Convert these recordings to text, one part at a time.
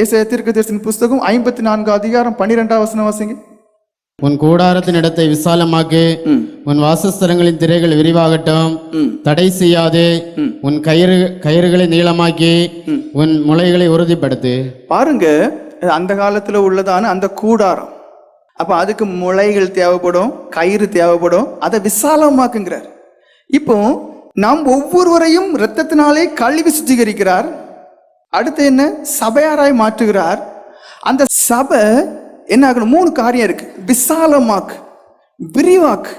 ஏசாயா தீர்க்கதரிசன புஸ்தகம் ஐம்பத்தி நான்கு அதிகாரம் பன்னிரெண்டாம் வசனம் வாசிங்க. உன் கூடாரத்தின் இடத்தை விசாலமாக்கு உன் வாசஸ்தலங்களின் திரைகள் விரிவாகட்டும். தடை செய்யாதே. உன் கயிறு கயிறுகளை நீளமாக்கி. உன் முளைகளை உறுதிப்படுத்து. பாருங்க அந்த காலத்துல உள்ளதான அந்த கூடாரம். அப்ப அதுக்கு முளைகள் தேவைப்படும் கயிறு தேவைப்படும் அதை விசாலமாக்குங்கிறார். இப்போ நாம் ஒவ்வொருவரையும் இரத்தத்தினாலே கழுவி சுத்திகரிக்கிறார். அடுத்து என்ன? சபையாராய் மாற்றுகிறார். அந்த சபை என்ன ஆகணும்? மூணு காரியம் இருக்கு. விசாலமாக்கு விரிவாக்கு.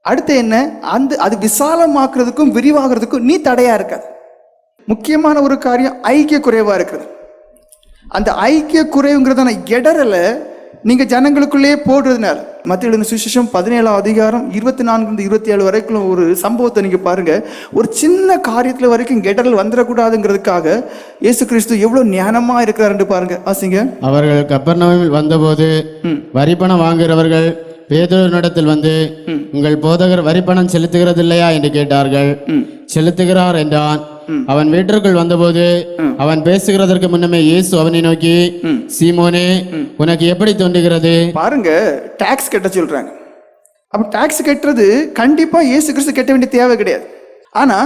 அடுத்து என்ன? அந்த அது விசாலமாக்குறதுக்கும் விரிவாகிறதுக்கும் நீ தடையா இருக்காது. முக்கியமான ஒரு காரியம் ஐக்கிய குறைவா இருக்கிறது. அந்த ஐக்கிய குறைவுங்கிறதான இடரலை நீங்க ஜனங்களுக்குள்ளேயே போடுறதுனால மத்திய எழுதின சுவிசேஷம் பதினேழாம் அதிகாரம் இருபத்தி நான்கு இருபத்தி ஏழு வரைக்கும் ஒரு சம்பவத்தை நீங்க பாருங்க. ஒரு சின்ன காரியத்துல வரைக்கும் இடரல் வந்துடக்கூடாதுங்கிறதுக்காக இயேசு கிறிஸ்து எவ்வளவு ஞானமா இருக்கிறாருன்னு பாருங்க. ஆசிங்க அவர்கள் கப்பர்நகமில் வந்தபோது வரிப்பணம் வாங்குகிறவர்கள் பேதுருவினிடத்தில் வந்து உங்கள் போதகர் வரிப்பணம் செலுத்துகிறதில்லையா? என்று கேட்டார்கள். செலுத்துகிறார் என்றான். அவன் வீட்டிற்குள் வந்தபோது அவன் பேசுகிறதற்கு முன்னமே இயேசு அவனை நோக்கி சீமோனே உனக்கு எப்படி தோன்றுகிறது? பாருங்க டாக்ஸ் கட்ட சொல்றாங்க. அப்ப டாக்ஸ் கட்டுறது கண்டிப்பா இயேசு கிறிஸ்து கட்ட வேண்டிய தேவை கிடையாது. ஆனா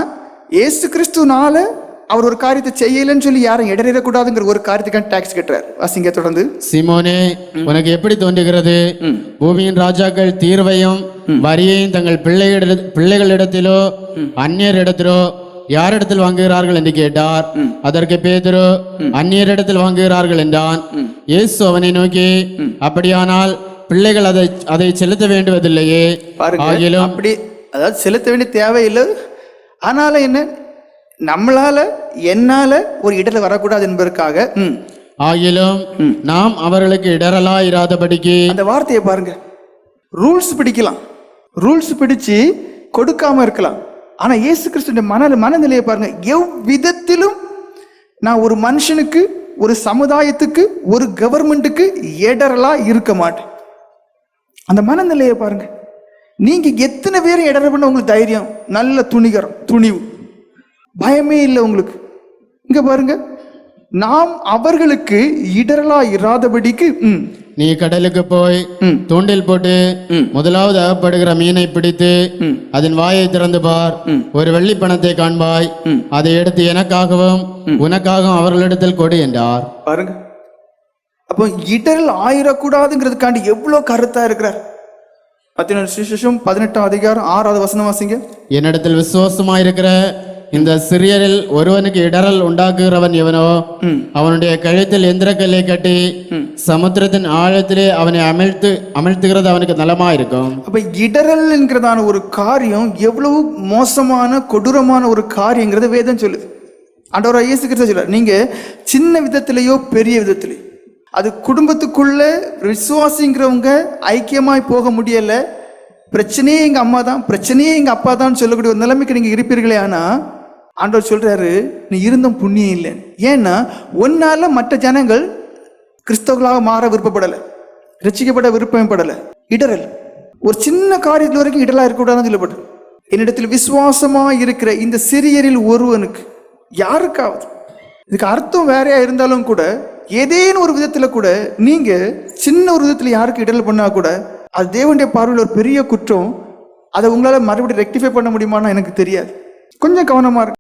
இயேசு கிறிஸ்துனால அவர் ஒரு காரியத்தை செய்யலைன்னு சொல்லி யாரும் இடறிடக்கூடாதுங்கிற ஒரு காரியத்துக்கான டாக்ஸ் கட்டுறாரு. வாசிங்க தொடர்ந்து. சீமோனே உனக்கு எப்படி தோன்றுகிறது? பூமியின் ராஜாக்கள் தீர்வையும் வரியையும் தங்கள் பிள்ளைகளிட பிள்ளைகளிடத்திலோ அந்நியரிடத்திலோ யாரிடத்தில் வாங்குகிறார்கள் என்று கேட்டார். அதற்கு பேதுரு அந்நியரிடத்தில் வாங்குகிறார்கள் என்றான். இயேசு அவனை நோக்கி அப்படியானால் பிள்ளைகள் அதை அதை செலுத்த வேண்டுவதில்லையே? ஆகிலும் அப்படி அதாவது செலுத்த வேண்டிய தேவையில்லை. ஆனாலும் என்ன? நம்மளால என்னால ஒரு இடத்துல வரக்கூடாது என்பதற்காக ம், ஆகிலும் நாம் அவர்களுக்கு இடரலா இராதபடிக்கு அந்த வார்த்தையை பாருங்க. ரூல்ஸ் பிடிக்கலாம். ரூல்ஸ் பிடிச்சு கொடுக்காம இருக்கலாம். ஆனா இயேசு கிறிஸ்துடைய மன மனநிலையை பாருங்க. எவ்விதத்திலும் நான் ஒரு மனுஷனுக்கு ஒரு சமுதாயத்துக்கு ஒரு கவர்மெண்ட்டுக்கு இடரலா இருக்க மாட்டேன். அந்த மனநிலையை பாருங்க. நீங்க எத்தனை பேர் இடர பண்ண உங்களுக்கு தைரியம்? நல்ல துணிகரம் துணிவு. பயமே இல்லை உங்களுக்கு. இங்க பாருங்க. நாம் அவர்களுக்கு இடரலா இராதபடிக்கு நீ கடலுக்கு போய். தூண்டில் போட்டு முதலாவது அகப்படுகிற மீனை பிடித்து அதன் வாயை திறந்து பார். ஒரு வெள்ளி பணத்தை காண்பாய். அதை எடுத்து எனக்காகவும் உனக்காகவும் அவர்களிடத்தில் கொடு என்றார். பாருங்க. அப்போ இடரல் ஆயிடக்கூடாதுங்கிறதுக்காண்டி எவ்வளோ கருத்தா இருக்கிறார்? பத்தினொன்று சுவிசேஷம் பதினெட்டாம் அதிகாரம் ஆறாவது வசனம் வாசிங்க. என்னிடத்தில் விசுவாசமாயிருக்கிற இந்த சிறியரில் ஒருவனுக்கு இடரல் உண்டாக்குகிறவன் எவனோ அவனுடைய கழுத்தில் எந்திரக்கல்லை கட்டி சமுத்திரத்தின் ஆழத்திலே அவனை அமிழ்த்து அமிழ்த்துகிறது அவனுக்கு நலமாயிருக்கும். அப்ப இடரல் என்கிறதான ஒரு காரியம் எவ்வளவு மோசமான கொடூரமான ஒரு காரியங்கிறத வேதம் சொல்லுது. ஆண்டவரா இயேசு கிறிஸ்து சொல்றார் நீங்க சின்ன விதத்திலேயோ பெரிய விதத்திலேயோ அது குடும்பத்துக்குள்ள விசுவாசிங்கிறவங்க ஐக்கியமாய் போக முடியல பிரச்சனையே எங்க அம்மா தான் பிரச்சனையே எங்க அப்பா தான் சொல்லக்கூடிய ஒரு நிலைமைக்கு நீங்க இருப்பீர்களே ஆனா ஆண்டவர் சொல்றாரு நீ இருந்தும் புண்ணியம் இல்லை. ஏன்னா ஒன்னால மற்ற ஜனங்கள் கிறிஸ்தவர்களாக மாற விருப்பப்படலை ரசிக்கப்பட விருப்பப்படலை இடரல் ஒரு சின்ன காரியத்தில் வரைக்கும் இடலா இருக்கக்கூடாதுன்னு சொல்லப்படும் என்னிடத்தில் விசுவாசமா இருக்கிற இந்த சிறியரில் ஒருவனுக்கு யாருக்காவது இதுக்கு அர்த்தம் வேறையா இருந்தாலும் கூட ஏதேனும் ஒரு விதத்துல கூட நீங்க சின்ன ஒரு விதத்தில் யாருக்கு இடல் பண்ணா கூட அது தேவனுடைய பார்வையில் ஒரு பெரிய குற்றம். அதை உங்களால் மறுபடியும் ரெக்டிஃபை பண்ண முடியுமான்னு எனக்கு தெரியாது. கொஞ்சம் கவனமாக இருக்கு